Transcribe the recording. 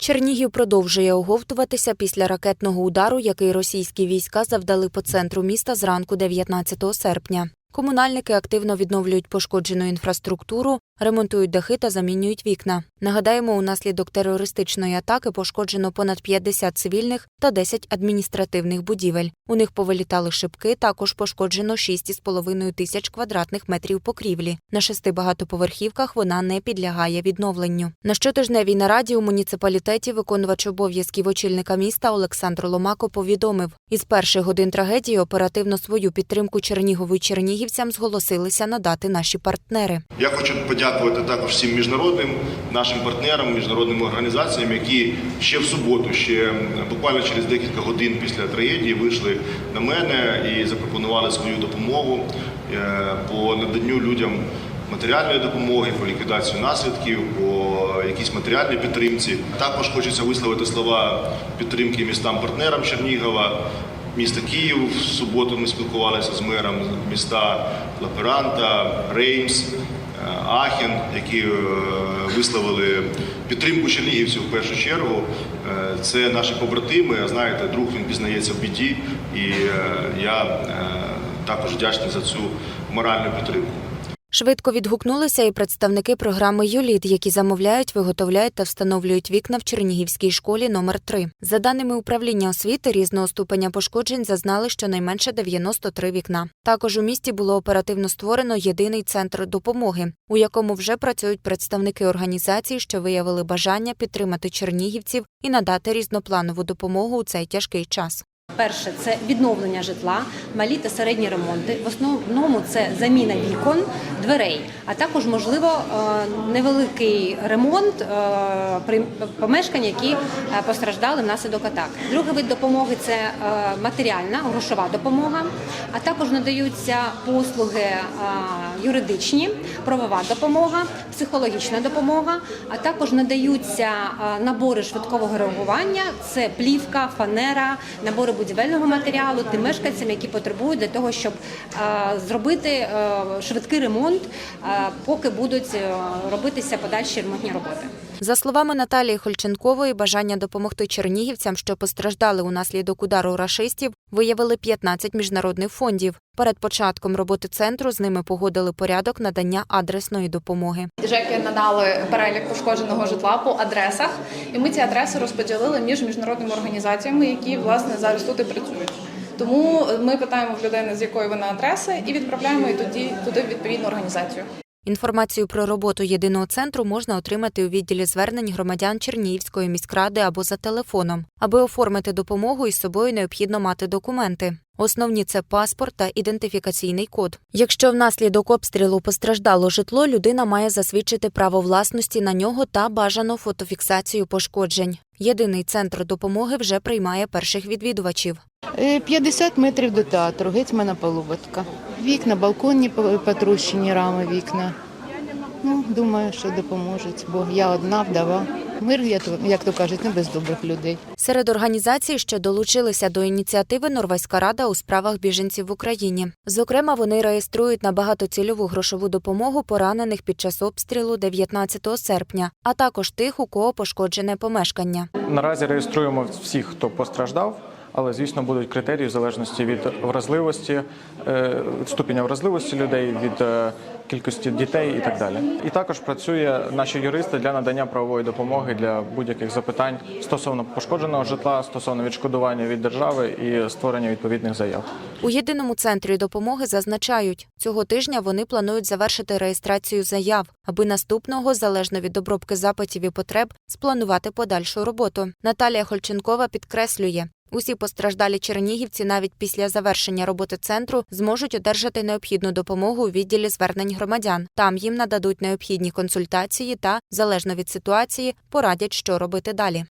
Чернігів продовжує оговтуватися після ракетного удару, який російські війська завдали по центру міста зранку 19 серпня. Комунальники активно відновлюють пошкоджену інфраструктуру, ремонтують дахи та замінюють вікна. Нагадаємо, унаслідок терористичної атаки пошкоджено понад 50 цивільних та 10 адміністративних будівель. У них повилітали шибки, також пошкоджено 6,5 тисяч квадратних метрів покрівлі. На шести багатоповерхівках вона не підлягає відновленню. На щотижневій нараді у муніципалітеті виконувач обов'язків очільника міста Олександр Ломако повідомив, із перших годин трагедії оперативно свою підтримку Чернігову і чернігівцям зголосилися надати наші партнери. Я хочу подякувати також всім міжнародним нашим партнерам, міжнародним організаціям, які ще в суботу, ще буквально через декілька годин після трагедії вийшли на мене і запропонували свою допомогу е, по наданню людям матеріальної допомоги, по ліквідації наслідків, по якійсь матеріальній підтримці. Також хочеться висловити слова підтримки містам-партнерам Чернігова. Міста Київ в суботу ми спілкувалися з мером міста Лаперанта, Реймс, е, Ахен, які е, висловили підтримку чернігівців в першу чергу. Е, Це наші побратими. Знаєте, друг він пізнається в біді, і я також вдячний за цю моральну підтримку. Швидко відгукнулися і представники програми «Юліт», які замовляють, виготовляють та встановлюють вікна в Чернігівській школі номер 3 За даними управління освіти, різного ступеня пошкоджень зазнали щонайменше 93 вікна. Також у місті було оперативно створено єдиний центр допомоги, у якому вже працюють представники організацій, що виявили бажання підтримати чернігівців і надати різнопланову допомогу у цей тяжкий час. Перше це відновлення житла, малі та середні ремонти. В основному це заміна вікон, дверей, а також можливо е, невеликий ремонт е, помешкань, які е, постраждали внаслідок атаки. Другий вид допомоги це матеріальна грошова допомога, а також надаються послуги юридичні, правова допомога, психологічна допомога, а також надаються набори швидкого реагування. Це плівка, фанера, набори будівельного матеріалу тим мешканцям, які потребують для того, щоб е, зробити е, швидкий ремонт, е, поки будуть робитися подальші ремонтні роботи. За словами Наталії Хольченкової, бажання допомогти чернігівцям, що постраждали унаслідок удару рашистів, виявили 15 міжнародних фондів. Перед початком роботи центру з ними погодили порядок надання адресної допомоги. ЖЕКи надали перелік пошкодженого житла по адресах, і ми ці адреси розподілили між міжнародними організаціями, які власне зараз тут і працюють. Тому ми питаємо в людини, з якої вона адреси, і відправляємо її тоді туди в відповідну організацію. Інформацію про роботу єдиного центру можна отримати у відділі звернень громадян Чернігівської міськради або за телефоном. Аби оформити допомогу, із собою необхідно мати документи. Основні це паспорт та ідентифікаційний код. Якщо внаслідок обстрілу постраждало житло, людина має засвідчити право власності на нього та бажану фотофіксацію пошкоджень. Єдиний центр допомоги вже приймає перших відвідувачів. Е, 50 метрів до театру, гетьмана Полуботка. Вікна, балконні по- потрощені рами вікна. Ну, думаю, що допоможуть, бо я одна вдова. Мир, як то- як то кажуть, не без добрих людей. Серед організацій, що долучилися до ініціативи Норвезька рада у справах біженців в Україні. Зокрема, вони реєструють на багатоцільову грошову допомогу поранених під час обстрілу 19 серпня, а також тих, у кого пошкоджене помешкання. Наразі реєструємо всіх, хто постраждав, але звісно будуть критерії в залежності від вразливості, е, ступеня вразливості людей, від е, кількості дітей і так далі. І також працює наші юристи для надання правової допомоги для будь-яких запитань стосовно пошкодженого житла, стосовно відшкодування від держави і створення відповідних заяв. У єдиному центрі допомоги зазначають, цього тижня вони планують завершити реєстрацію заяв, аби наступного, залежно від обробки запитів і потреб, спланувати подальшу роботу. Наталія Хольченкова підкреслює. Усі постраждалі чернігівці навіть після завершення роботи центру зможуть одержати необхідну допомогу у відділі звернень громадян. Там їм нададуть необхідні консультації та, залежно від ситуації, порадять, що робити далі.